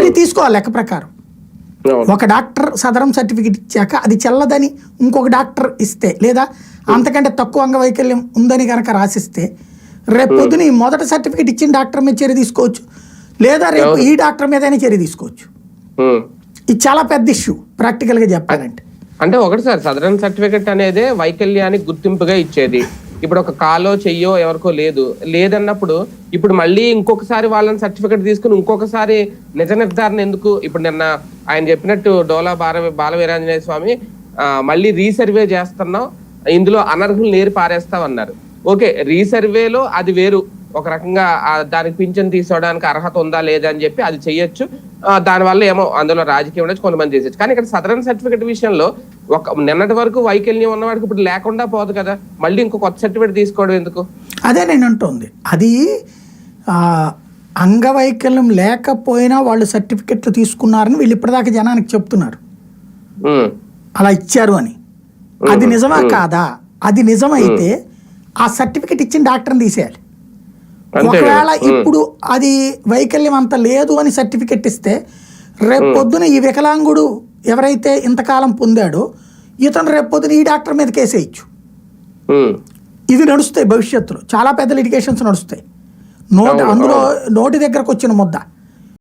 చర్య తీసుకోవాలి లెక్క ప్రకారం. ఒక డాక్టర్ సదరం సర్టిఫికెట్ ఇచ్చాక అది చెల్లదని ఇంకొక డాక్టర్ ఇస్తే లేదా అంతకంటే తక్కువ అంగవైకల్యం ఉందని కనుక రాసిస్తే రేపు పొద్దున ఈ మొదటి సర్టిఫికెట్ ఇచ్చిన డాక్టర్ మీద చర్య తీసుకోవచ్చు. లేదా రేపు ఈ డాక్టర్ మీదైనా చర్య తీసుకోవచ్చు. ఇది చాలా పెద్ద ఇష్యూ ప్రాక్టికల్గా చెప్పాలంటే. అంటే ఒకటి సార్ సదరన్ సర్టిఫికెట్ అనేది వైకల్యానికి గుర్తింపుగా ఇచ్చేది. ఇప్పుడు ఒక కాలో చెయ్యో ఎవరికో లేదు. లేదన్నప్పుడు ఇప్పుడు మళ్ళీ ఇంకొకసారి వాళ్ళని సర్టిఫికెట్ తీసుకుని ఇంకొకసారి నిజ నిర్ధారణ ఎందుకు? ఇప్పుడు నిన్న ఆయన చెప్పినట్టు డోలా బాల బాలవీరాంజనేయ స్వామి మళ్ళీ రీసర్వే చేస్తున్నాం ఇందులో అనర్హులు నేరు పారేస్తామన్నారు ఓకే రీసర్వేలో అది వేరు. ఒక రకంగా దానికి పింఛన్ తీసుకోవడానికి అర్హత ఉందా లేదా అని చెప్పి అది చెయ్యొచ్చు దానివల్ల ఏమో అందులో రాజకీయం ఉండొచ్చు కొంతమంది చేసేచ్చు కానీ ఇక్కడ సదరన్ సర్టిఫికేట్ విషయంలో ఒక నిన్నటి వరకు వైకల్యం ఉన్నవాడికి ఇప్పుడు లేకుండా పోదు కదా. మళ్ళీ ఇంకో కొత్త సర్టిఫికేట్ తీసుకోవడం ఎందుకు? అదే నేను అంటుంది. అది ఆ, అంగవైకల్యం లేకపోయినా వాళ్ళు సర్టిఫికెట్లు తీసుకున్నారని వీళ్ళు ఇప్పటిదాకా జనానికి చెప్తున్నారు. అలా ఇచ్చారు అని. అది నిజమా కాదా? అది నిజమైతే ఆ సర్టిఫికెట్ ఇచ్చిన డాక్టర్ని తీసేయాలి. ఒకవేళ ఇప్పుడు అది వైకల్యం అంత లేదు అని సర్టిఫికెట్ ఇస్తే రేపు పొద్దున ఈ వికలాంగుడు ఎవరైతే ఇంతకాలం పొందాడో ఇతను రేపు పొద్దున ఈ డాక్టర్ మీద కేసేయచ్చు ఇది నడుస్తాయి భవిష్యత్తులో. చాలా పెద్ద లిటిగేషన్స్ నడుస్తాయి. నోటి అందులో నోటి దగ్గరకు వచ్చిన ముద్ద.